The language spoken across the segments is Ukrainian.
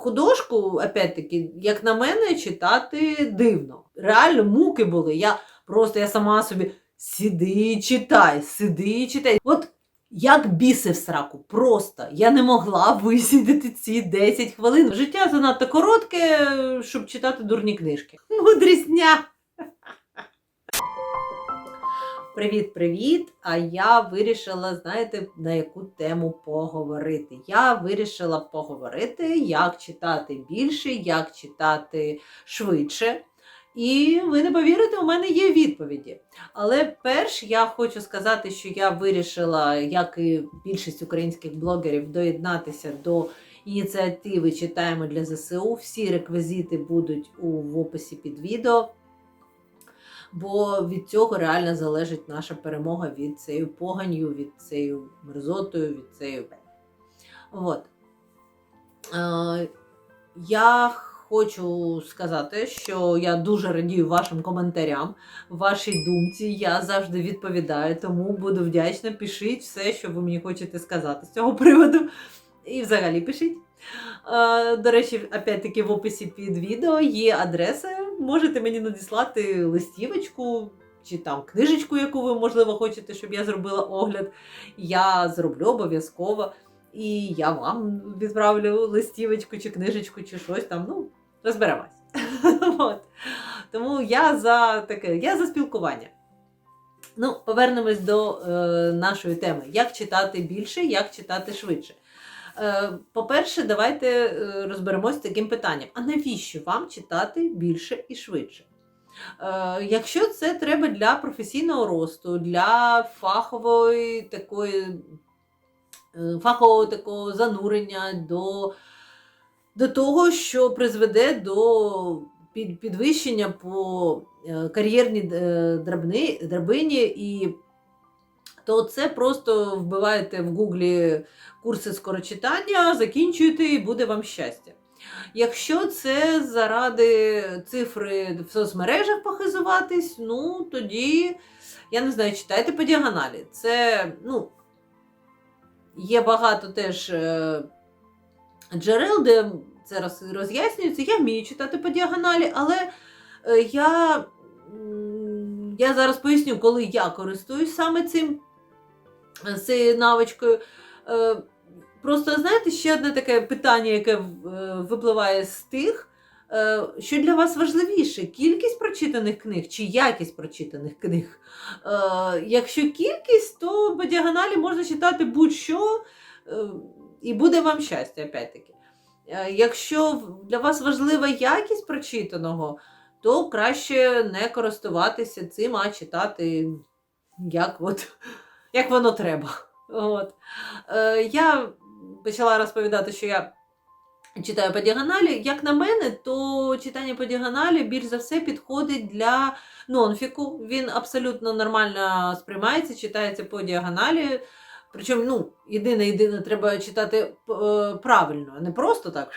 художку, опять-таки, як на мене, читати дивно. Реально муки були. Я просто я сама собі сиди, читай, сиди, читай. От як біси в сраку, просто я не могла висідати ці 10 хвилин. Життя занадто коротке, щоб читати дурні книжки. Мудрісня! Привіт-привіт! А я вирішила, знаєте, на яку тему поговорити. Я вирішила поговорити, як читати більше, як читати швидше. І ви не повірите, у мене є відповіді. Але перш я хочу сказати, що я вирішила, як і більшість українських блогерів, доєднатися до ініціативи Читаємо для ЗСУ. Всі реквізити будуть у описі під відео. Бо від цього реально залежить наша перемога від цією поганью, від цією мерзотою, від цією. От. Е, я хочу сказати, що я дуже радію вашим коментарям, вашій думці. Я завжди відповідаю, тому буду вдячна. Пишіть все, що ви мені хочете сказати з цього приводу. І взагалі пишіть. Е, До речі, опять-таки в описі під відео є адреса. Можете мені надіслати листівочку чи там книжечку, яку ви, можливо, хочете, щоб я зробила огляд. Я зроблю обов'язково. І я вам відправлю листівочку чи книжечку, чи щось там. Ну, розберемось. От. Тому я за таке, я за спілкування. Ну, повернемось до е, нашої теми: як читати більше, як читати швидше. Е, По-перше, давайте е, розберемось з таким питанням: а навіщо вам читати більше і швидше? Е, Якщо це треба для професійного росту, для фахової такої фахового такого занурення до, до того, що призведе до підвищення по кар'єрній драбині, і то це просто вбиваєте в гуглі курси скорочитання, закінчуєте і буде вам щастя. Якщо це заради цифри в соцмережах похизуватись, ну тоді, я не знаю, читайте по діагоналі. Це, ну, є багато теж е, джерел, де це роз'яснюється. Я вмію читати по діагоналі, але е, я, я зараз поясню, коли я користуюсь саме цим цією навичкою. Е, Просто знаєте, ще одне таке питання, яке е, випливає з тих, е, що для вас важливіше: кількість прочитаних книг чи якість прочитаних книг. Якщо кількість, то по діагоналі можна читати будь-що, і буде вам щастя, опять-таки. Якщо для вас важлива якість прочитаного, то краще не користуватися цим, а читати як, от, як воно треба. От. Е, я почала розповідати, що я читаю по діагоналі. Як на мене, то читання по діагоналі більш за все підходить для нонфіку. Він абсолютно нормально сприймається, читається по діагоналі. Причому, ну, єдине, єдине, треба читати е, правильно, а не просто так.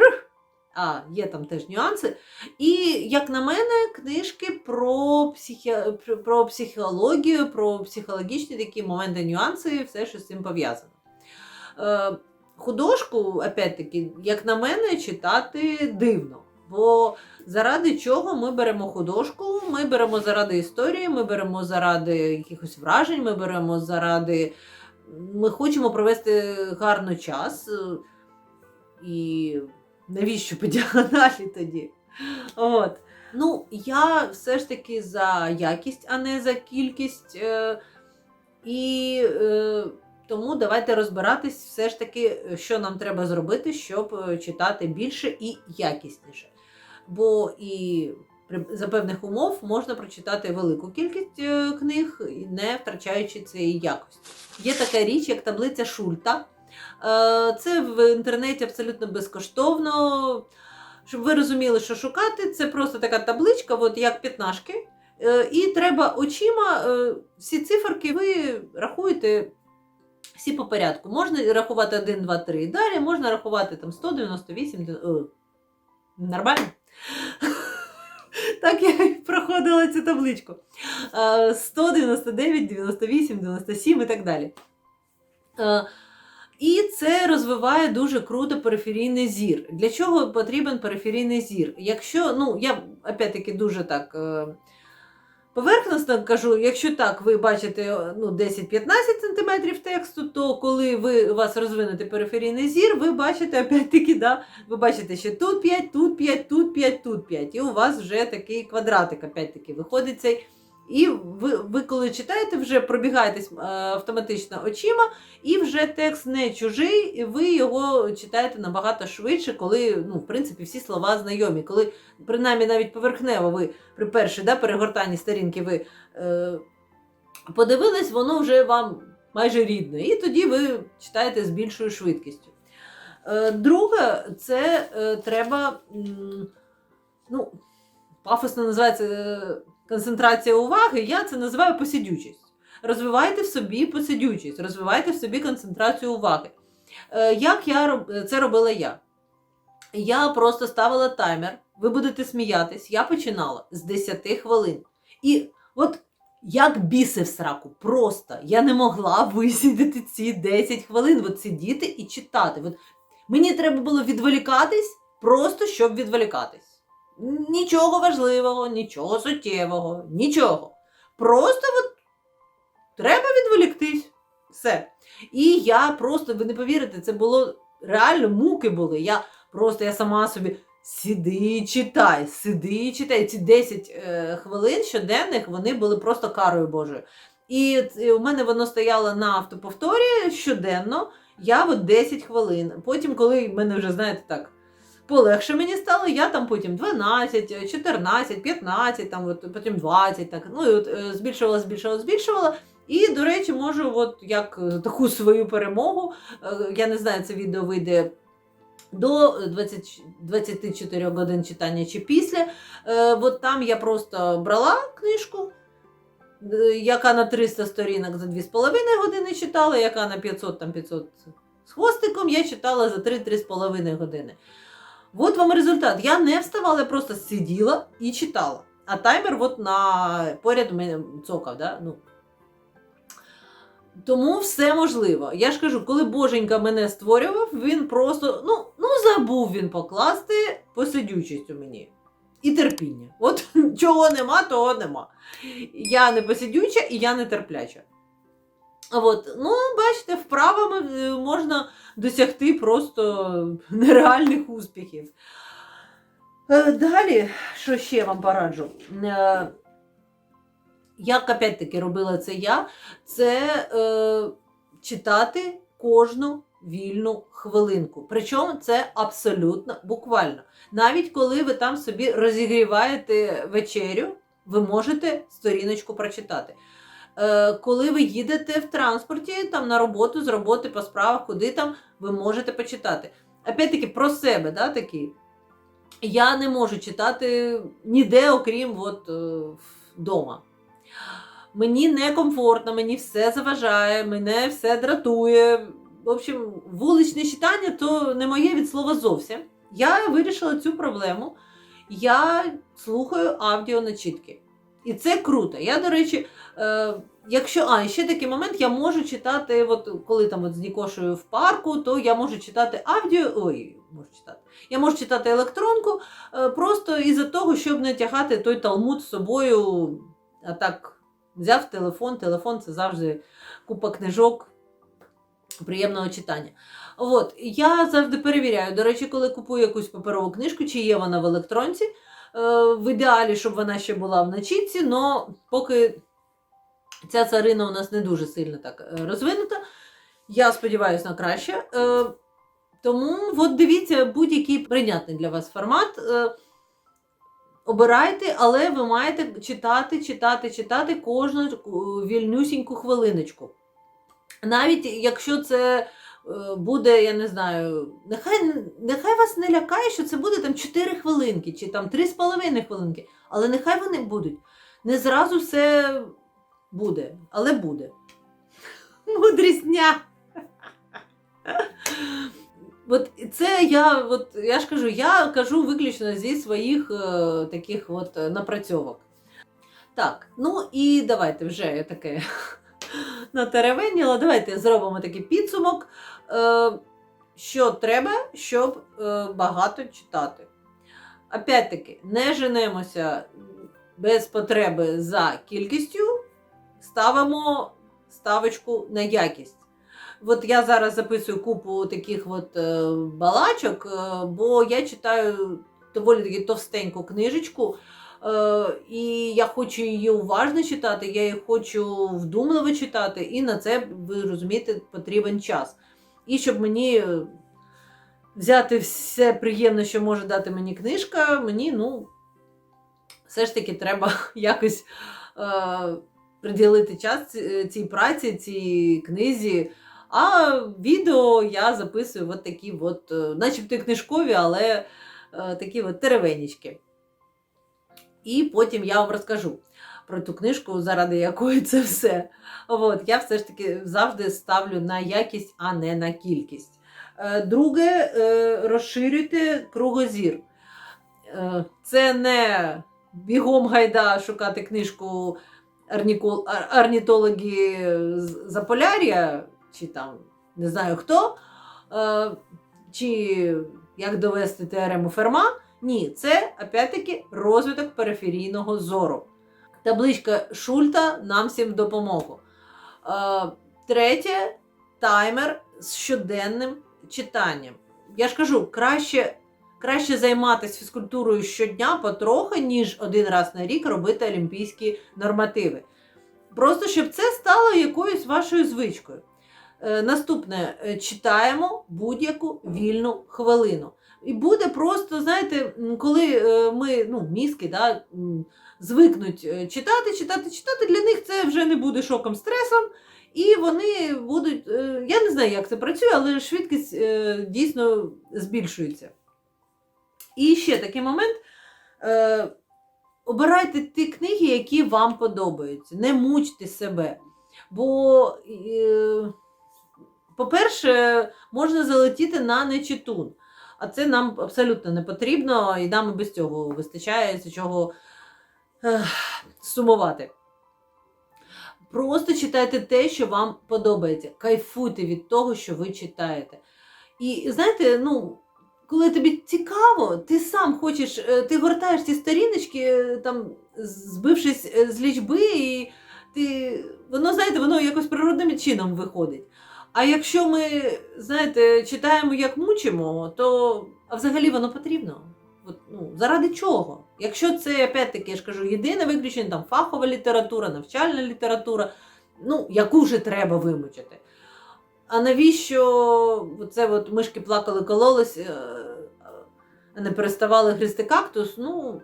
А є там теж нюанси. І, як на мене, книжки про, психі... про психологію, про психологічні такі моменти, нюанси, все, що з цим пов'язано. Е, художку, опять-таки, як на мене, читати дивно. Бо заради чого ми беремо художку, ми беремо заради історії, ми беремо заради якихось вражень, ми беремо заради. Ми хочемо провести гарно час. е, І навіщо по діагоналі тоді? От. Ну, я все ж таки за якість, а не за кількість. Е, і е, тому давайте розбиратись все ж таки, що нам треба зробити, щоб е, читати більше і якісніше. Бо і за певних умов можна прочитати велику кількість книг, не втрачаючи цієї якості. Є така річ, як таблиця Шульта. Е, Це в інтернеті абсолютно безкоштовно. Щоб ви розуміли, що шукати, це просто така табличка, от як п'ятнашки. Е, І треба очима е, всі циферки ви рахуєте всі по порядку. Можна рахувати 1, 2, 3. Далі можна рахувати там 198. о, Нормально? Так я проходила цю табличку. Е, 199, 98, 97 і так далі. І це розвиває дуже круто периферійний зір. Для чого потрібен периферійний зір? Якщо, ну, я опять-таки дуже так е, поверхностно кажу, якщо так ви бачите е, ну, 10-15 см тексту, то коли ви, у вас розвинутий периферійний зір, ви бачите, опять-таки, да, ви бачите, що тут 5, тут 5, тут 5, тут 5. І у вас вже такий квадратик, опять-таки, виходить цей. І ви, ви коли читаєте, вже пробігаєтесь е, автоматично очима, і вже текст не чужий, і ви його читаєте набагато швидше, коли, ну, в принципі, всі слова знайомі. Коли, принаймні, навіть поверхнево ви при першій да, перегортанні сторінки ви е, подивились, воно вже вам майже рідне. І тоді ви читаєте з більшою швидкістю. Е, друге, це е, треба, м, ну, пафосно називається е, концентрація уваги, я це називаю посидючість. Розвивайте в собі посидючість, розвивайте в собі концентрацію уваги. Е, Як я це робила я? Я просто ставила таймер, ви будете сміятись, я починала з 10 хвилин. І от як біси в сраку, просто я не могла висідати ці 10 хвилин, от сидіти і читати. От мені треба було відволікатись, просто щоб відволікатись. Нічого важливого, нічого суттєвого, нічого. Просто от треба відволіктись. Все. І я просто, ви не повірите, це було реально муки були. Я просто я сама собі сиди і читай, сиди і читай. Ці 10 е, хвилин щоденних вони були просто карою Божою. І ц- у мене воно стояло на автоповторі щоденно. Я от 10 хвилин. Потім, коли мене вже, знаєте, так. Полегше мені стало, я там потім 12, 14, 15, там от, потім 20, так, ну і от е, збільшувала, збільшувала, збільшувала. І, до речі, можу, от як е, таку свою перемогу, е, я не знаю, це відео вийде до 20, 24 годин читання чи після. Е, От там я просто брала книжку, яка на 300 сторінок за 2,5 години читала, яка на 500 там 500 з хвостиком, я читала за 3-3,5 години. От вам результат. Я не вставала, я просто сиділа і читала. А таймер от на поряд мене цокав. Да? Ну. Тому все можливо. Я ж кажу, коли Боженька мене створював, він просто ну, ну забув він покласти посидючість у мені. І терпіння. От чого нема, того нема. Я не посидюча і я не терпляча. От, ну, бачите, вправами е, можна досягти просто нереальних успіхів. Е, Далі, що ще вам пораджу? Е, Як опять-таки робила це я, це е, читати кожну вільну хвилинку. Причому це абсолютно буквально. Навіть коли ви там собі розігріваєте вечерю, ви можете сторіночку прочитати. Е, коли ви їдете в транспорті там на роботу, з роботи по справах, куди там, ви можете почитати. Опять-таки про себе, да, такі. Я не можу читати ніде, окрім от, е, вдома. Мені некомфортно, мені все заважає, мене все дратує. В общем, вуличне читання то не моє від слова зовсім. Я вирішила цю проблему. Я слухаю аудіоначитки. І це круто. Я, до речі, е, якщо. А, ще такий момент, я можу читати, от, коли там от з Нікошею в парку, то я можу читати аудіо. Ой, можу читати. Я можу читати електронку е, просто із-за того, щоб не тягати той талмуд з собою. А так, взяв телефон, телефон це завжди купа книжок приємного читання. От, я завжди перевіряю. До речі, коли купую якусь паперову книжку, чи є вона в електронці. Е, В ідеалі, щоб вона ще була в начітці, але поки ця царина у нас не дуже сильно так е, розвинута. Я сподіваюся на краще. Е, Тому от дивіться будь-який прийнятний для вас формат. Обирайте, але ви маєте читати, читати, читати кожну вільнюсіньку хвилиночку. Навіть якщо це буде, я не знаю, нехай, нехай вас не лякає, що це буде там 4 хвилинки чи там 3,5 хвилинки, але нехай вони будуть. Не зразу все буде, але буде. Мудрісня. От це я, от я ж кажу, я кажу виключно зі своїх е, таких от е, напрацьовок. Так, ну і давайте вже таке натеревеніла. Давайте зробимо такий підсумок. Е, що треба, щоб е, багато читати. Опять-таки, не женемося без потреби за кількістю, ставимо ставочку на якість. От я зараз записую купу таких от е, балачок, бо я читаю доволі таки товстеньку книжечку, і я хочу її уважно читати, я її хочу вдумливо читати, і на це, ви розумієте, потрібен час. І щоб мені е, взяти все приємне, що може дати мені книжка, мені, ну, все ж таки треба якось е, приділити час цій праці, цій книзі. А відео я записую от такі, от, е, начебто книжкові, але е, такі от теревенічки. І потім я вам розкажу про ту книжку, заради якої це все. От, я все ж таки завжди ставлю на якість, а не на кількість. Е, Друге, е, розширюйте кругозір. Е, Це не бігом гайда шукати книжку орнітологи Заполяр'я, чи там не знаю хто, чи як довести теорему Ферма. Ні, це опять-таки розвиток периферійного зору. Табличка Шульта нам всім допомогу. Е, Третє таймер з щоденним читанням. Я ж кажу, краще, краще займатися фізкультурою щодня потрохи, ніж один раз на рік робити олімпійські нормативи. Просто щоб це стало якоюсь вашою звичкою. Е, Наступне Е, читаємо будь-яку вільну хвилину. І буде просто, знаєте, коли е, ми, ну, мізки, да, звикнуть е, читати, читати, читати, для них це вже не буде шоком, стресом, і вони будуть. е, Я не знаю, як це працює, але швидкість дійсно збільшується. І ще такий момент. Обирайте ті книги, які вам подобаються. Не мучте себе. Бо, по-перше, можна залетіти на нечитун. А це нам абсолютно не потрібно, і нам і без цього вистачає з чого сумувати. Просто читайте те, що вам подобається. Кайфуйте від того, що ви читаєте. І знаєте, ну, коли тобі цікаво, ти сам хочеш, е, ти гортаєш ці сторіночки, е, там, збившись е, з лічби, і ти, воно, знаєте, воно якось природним чином виходить. А якщо ми, знаєте, читаємо, як мучимо, то а взагалі воно потрібно. От, ну, заради чого? Якщо це, опять-таки, я ж кажу, єдине виключення, там фахова література, навчальна література, ну, яку вже треба вимучити. А навіщо це от мишки плакали, кололись, е, а не переставали гризти кактус? Ну,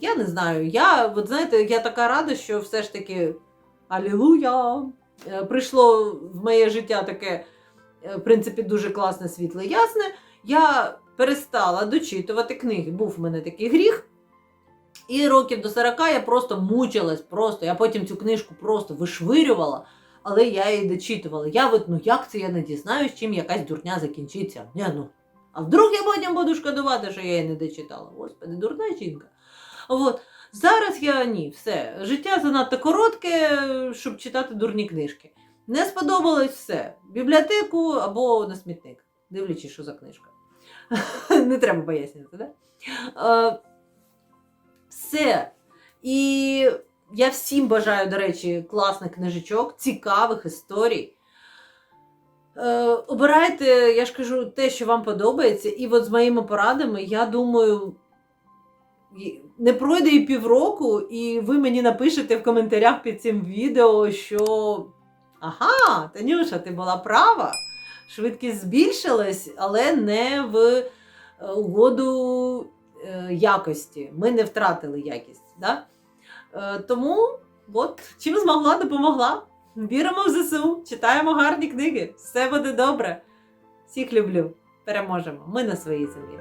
я не знаю. Я, от знаєте, я така рада, що все ж таки Алілуя! Е, Прийшло в моє життя таке, е, в принципі, дуже класне, світле, ясне. Я перестала дочитувати книги. Був в мене такий гріх. І років до 40 я просто мучилась, просто. Я потім цю книжку просто вишвирювала, але я її дочитувала. Я от, ну як це я не дізнаюсь, чим якась дурня закінчиться? Ні, ну. А вдруг я потім буду шкодувати, що я її не дочитала. Господи, дурна жінка. От. Зараз я ні, все. Життя занадто коротке, щоб читати дурні книжки. Не сподобалось все. Бібліотеку або на смітник, дивлячись, що за книжка. Не треба пояснювати? Да? Все. І я всім бажаю, до речі, класних книжечок, цікавих історій. Е, обирайте, я ж кажу, те, що вам подобається, і от з моїми порадами, я думаю, не пройде і півроку, і ви мені напишете в коментарях під цим відео, що ага, Танюша, ти була права. Швидкість збільшилась, але не в е, угоду е, якості. Ми не втратили якість. Да? Е, тому от, чим змогла, допомогла. Віримо в ЗСУ, читаємо гарні книги. Все буде добре. Всіх люблю. Переможемо. Ми на своїй землі.